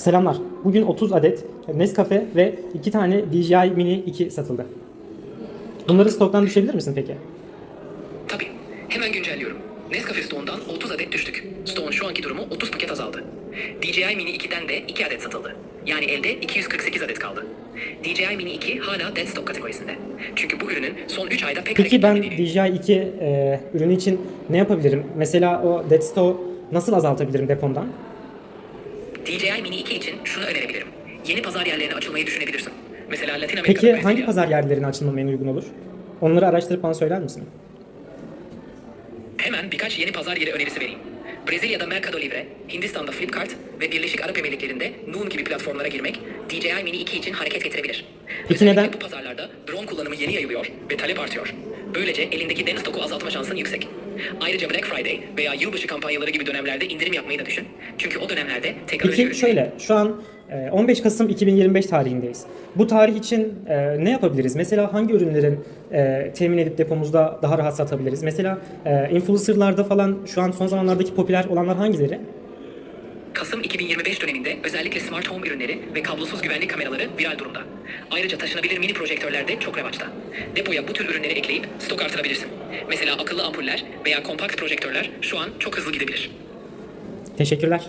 Selamlar. Bugün 30 adet Nescafe ve 2 tane DJI Mini 2 satıldı. Bunları stoktan düşebilir misin peki? Tabii. Hemen güncelliyorum. Nescafe Stone'dan 30 adet düştük. Stone şu anki durumu 30 paket azaldı. DJI Mini 2'den de 2 adet satıldı. Yani elde 248 adet kaldı. DJI Mini 2 hala dead stock kategorisinde. Çünkü bu ürünün son 3 ayda pek Peki ben. DJI 2 e, ürünü için ne yapabilirim? Mesela o dead stock nasıl azaltabilirim depomdan? DJI Mini 2 için şunu önerebilirim. Yeni pazar yerlerine açılmayı düşünebilirsin. Mesela Latin Amerika'da Peki hangi pazar yerlerine açılmam en uygun olur? Onları araştırıp bana söyler misin? Hemen birkaç yeni pazar yeri önerisi vereyim. Brezilya'da Mercado Libre, Hindistan'da Flipkart ve Birleşik Arap Emirlikleri'nde Noon gibi platformlara girmek DJI Mini 2 için hareket getirebilir. Peki Özellikle neden? bu pazarlarda yeni yayılıyor ve talep artıyor. Böylece elindeki deniz stoku azaltma şansın yüksek. Ayrıca Black Friday veya yılbaşı kampanyaları gibi dönemlerde indirim yapmayı da düşün. Çünkü o dönemlerde teknoloji Peki ürünleri- şöyle, şu an e, 15 Kasım 2025 tarihindeyiz. Bu tarih için e, ne yapabiliriz? Mesela hangi ürünlerin e, temin edip depomuzda daha rahat satabiliriz? Mesela e, influencerlarda falan şu an son zamanlardaki popüler olanlar hangileri? Kasım 2025 döneminde özellikle smart home ürünleri ve kablosuz güvenlik kameraları viral durumda. Ayrıca taşınabilir mini projektörler de çok revaçta. Depoya bu tür ürünleri ekleyip stok artırabilirsin. Mesela akıllı ampuller veya kompakt projektörler şu an çok hızlı gidebilir. Teşekkürler.